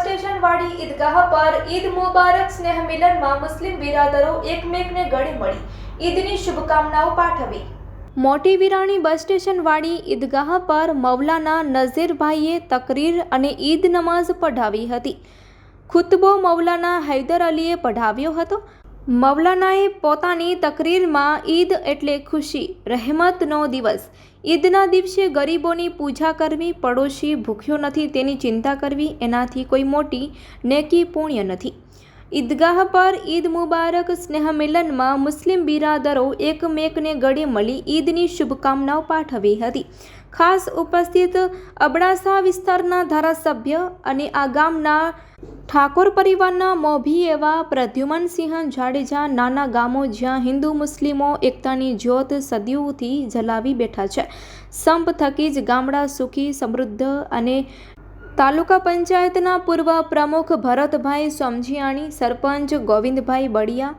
સ્ટેશનવાળી ઈદગાહ પર ઈદ મુબારક સ્નેહ મિલનમાં મુસ્લિમ બિરાદરો એકમેકને ગળે મળી. ઈદની શુભકામનાઓ પાઠવી. મોટી વિરાણી બસ સ્ટેશનવાળી ઈદગાહ પર મૌલાના નઝીરભાઈએ તકરીર અને ઈદ નમાઝ પઢાવી હતી. ખુતબો મૌલાના હૈદર અલીએ પઢાવ્યો હતો મૌલાનાએ પોતાની તકરીરમાં ઈદ એટલે ખુશી, રહેમતનો દિવસ. ઈદના દિવસે ગરીબોની પૂજા કરવી પડોશી ભૂખ્યો નથી, તેની ચિંતા કરવી એનાથી કોઈ મોટી નેકી પુણ્ય નથી. ઈદગાહ પર ઈદ મુબારક સ્નેહ મિલનમાં મુસ્લિમ બિરાદરો એકમેકને ગળે મળી ઈદની શુભકામનાઓ પાઠવી હતી. ખાસ ઉપસ્થિત અબડાસા વિસ્તારના ધારાસભ્ય અને આ ગામના ઠાકોર પરિવારના મોભી એવા પ્રદ્યુમનસિંહ જાડેજા નાના ગામો જ્યાં હિન્દુ મુસ્લિમો એકતાની જ્યોત સદીઓથી જલાવી બેઠા છે. સંપ થકી જ ગામડા સુખી, સમૃદ્ધ અને તાલુકા પંચાયતના પૂર્વ પ્રમુખ ભરતભાઈ સમજીયાણી, સરપંચ ગોવિંદભાઈ બળિયા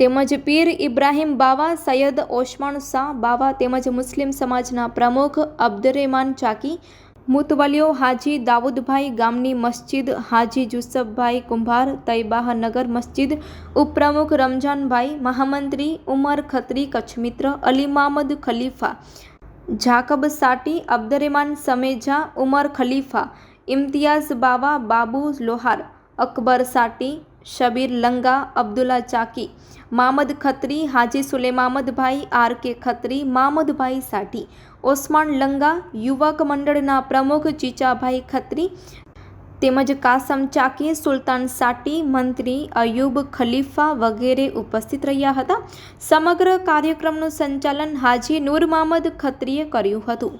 તેમજ પીર ઇબ્રાહીમ બાવા, સૈયદ ઓસમાણ શાહ બાવા તેમજ મુસ્લિમ સમાજના પ્રમુખ અબ્દુરેમાન ચાકી મુતવલીઓ હાજી દાઉદભાઈ ગામની મસ્જિદ, હાજી જુસફભાઈ કુંભાર તૈબાહનગર મસ્જિદ, ઉપપ્રમુખ રમજાનભાઈ મહામંત્રી, ઉમર ખત્રી કચ્છમિત્ર અલીમામદ ખલીફા, જાકબ સાટી અબ્દરેમાન સમેજા, ઉમર ખલીફા, ઇમ્તિયાઝ બાવા, બાબુ લોહાર, અકબર સાટી શબીર લંગા, અબ્દુલ્લા ચાકી, મામદ ખત્રી, હાજી સુલેમામદભાઈ, આર કે ખત્રી, મામદભાઈ સાઠી, ઓસમાન લંગા, યુવક મંડળના પ્રમુખ ચીચાભાઈ ખત્રી, તેમજ કાસમ ચાકી, સુલતાન સાટી, મંત્રી અયુબ ખલીફા વગેરે ઉપસ્થિત રહ્યા હતા. સમગ્ર કાર્યક્રમનું સંચાલન હાજી નૂર મામદ ખત્રીએ કર્યું હતું.